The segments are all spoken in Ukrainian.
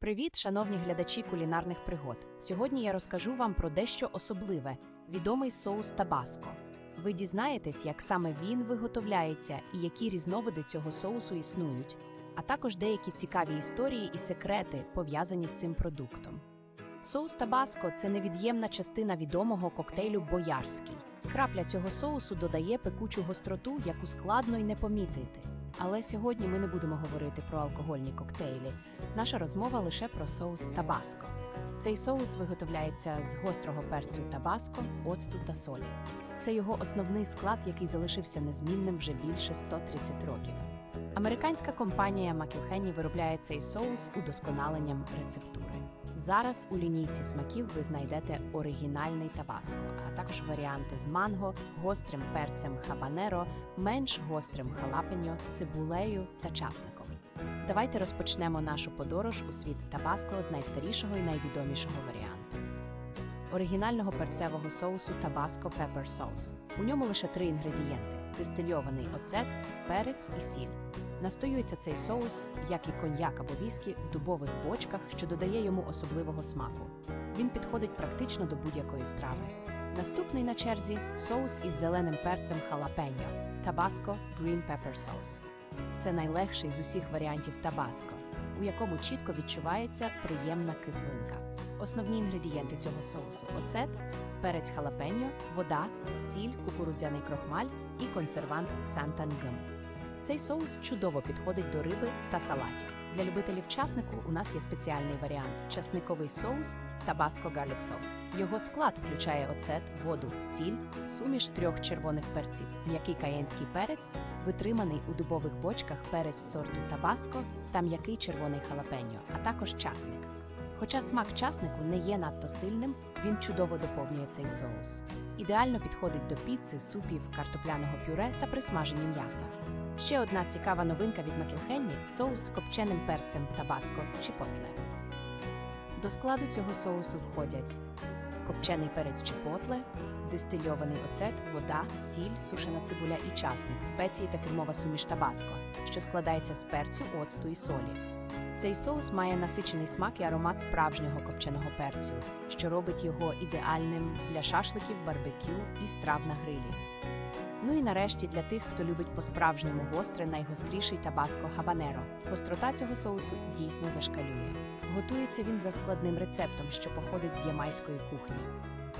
Привіт, шановні глядачі кулінарних пригод. Сьогодні я розкажу вам про дещо особливе відомий соус табаско. Ви дізнаєтесь, як саме він виготовляється і які різновиди цього соусу існують, а також деякі цікаві історії і секрети, пов'язані з цим продуктом. Соус табаско це невід'ємна частина відомого коктейлю Боярський. Крапля цього соусу додає пекучу гостроту, яку складно й не помітити. Але сьогодні ми не будемо говорити про алкогольні коктейлі. Наша розмова лише про соус табаско. Цей соус виготовляється з гострого перцю табаско, оцту та солі. Це його основний склад, який залишився незмінним вже більше 130 років. Американська компанія Макілхенні виробляє цей соус удосконаленням рецептури. Зараз у лінійці смаків ви знайдете оригінальний табаско, а також варіанти з манго, гострим перцем хабанеро, менш гострим халапеньо, цибулею та часником. Давайте розпочнемо нашу подорож у світ табаско з найстарішого і найвідомішого варіанту. Оригінального перцевого соусу Tabasco Pepper Sauce. У ньому лише три інгредієнти: дистильований оцет, перець і сіль. Настоюється цей соус, як і коньяк або віскі, в дубових бочках, що додає йому особливого смаку. Він підходить практично до будь-якої страви. Наступний на черзі соус із зеленим перцем халапеньо Tabasco Green Pepper Sauce. Це найлегший з усіх варіантів табаско, у якому чітко відчувається приємна кислинка. Основні інгредієнти цього соусу оцет, перець халапеньо, вода, сіль, кукурудзяний крохмаль і консервант Сантангум. Цей соус чудово підходить до риби та салатів. Для любителів часнику у нас є спеціальний варіант часниковий соус Tabasco Garlic Sauce. Його склад включає оцет, воду, сіль, суміш трьох червоних перців, м'який каєнський перець, витриманий у дубових бочках перець сорту Tabasco та м'який червоний халапеньо, а також часник. Хоча смак часнику не є надто сильним, він чудово доповнює цей соус. Ідеально підходить до піци, супів, картопляного пюре та присмаження м'яса. Ще одна цікава новинка від Макілхенні – соус з копченим перцем табаско чіпотле. До складу цього соусу входять копчений перець чіпотле, дистильований оцет, вода, сіль, сушена цибуля і часник, спеції та фірмова суміш табаско, що складається з перцю, оцту і солі. Цей соус має насичений смак і аромат справжнього копченого перцю, що робить його ідеальним для шашликів, барбекю і страв на грилі. Ну і нарешті для тих, хто любить по-справжньому гостре, найгостріший табаско хабанеро. Гострота цього соусу дійсно зашкалює. Готується він за складним рецептом, що походить з ямайської кухні.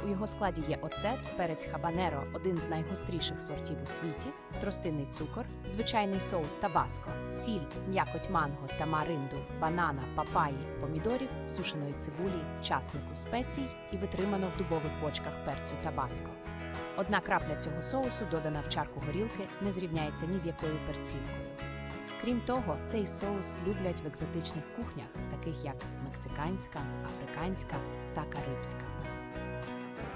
У його складі є оцет, перець хабанеро, один з найгостріших сортів у світі, тростинний цукор, звичайний соус табаско, сіль, м'якоть манго, тамаринду, банана, папаї, помідорів, сушеної цибулі, часнику спецій і витримано в дубових бочках перцю табаско. Одна крапля цього соусу, додана в чарку горілки, не зрівняється ні з якою перцівкою. Крім того, цей соус люблять в екзотичних кухнях, таких як мексиканська, африканська та карибська.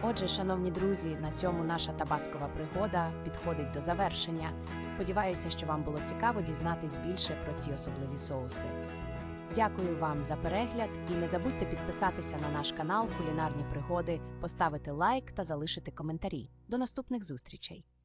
Отже, шановні друзі, на цьому наша табаскова пригода підходить до завершення. Сподіваюся, що вам було цікаво дізнатись більше про ці особливі соуси. Дякую вам за перегляд і не забудьте підписатися на наш канал Кулінарні пригоди, поставити лайк та залишити коментарі. До наступних зустрічей!